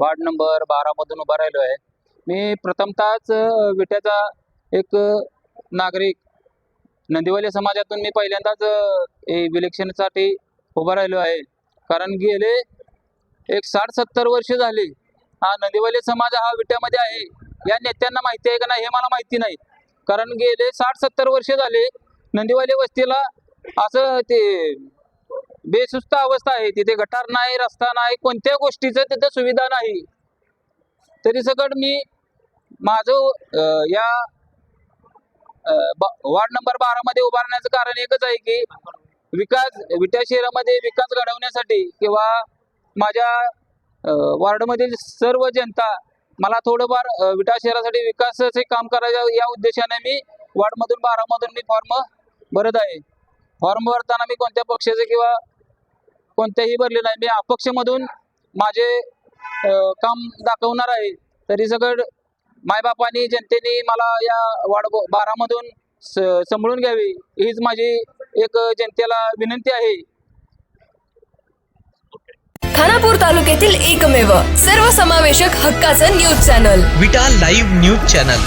Ward number बारामधून उभा राहिलो आहे. मी प्रथमतःच विट्याचा एक नागरिक नंदिवली समाजातून मी पहिल्यांदाच इलेक्शनसाठी उभा राहिलो आहे. कारण गेले एक साठ सत्तर वर्ष झाली हा नंदिवली समाज हा विट्यामध्ये आहे. या नेत्यांना माहिती आहे का नाही हे मला माहिती नाही. कारण गेले साठ सत्तर वर्ष झाले नंदिवली वस्तीला असं ते बेसुस्त अवस्था आहे. तिथे गटार नाही रस्ता नाही कोणत्या गोष्टीचं तिथे सुविधा नाही. तरी सकट मी माझं या वार्ड नंबर बारा मध्ये उभारण्याचं कारण एकच आहे की विकास विट्या शहरामध्ये विकास घडवण्यासाठी किंवा माझ्या वार्डमधील सर्व जनता मला थोडंफार विटा शहरासाठी विकासाचे काम करायचं या उद्देशाने मी वार्डमधून बारामधून मी फॉर्म भरत आहे. फॉर्म भरताना मी कोणत्या पक्षाचे किंवा कोणत्याही भरले नाही. मी अपक्षमधून माझे काम दाखवणार आहे. तरी सगळं मायबापांनी जनतेने मला या वार्ड बारामधून सांभाळून घ्यावी हीच माझी एक जनतेला विनंती आहे. खानापूर तालुक्यातील एकमेव सर्वसमावेशक हक्काचं news channel. Vita live news channel.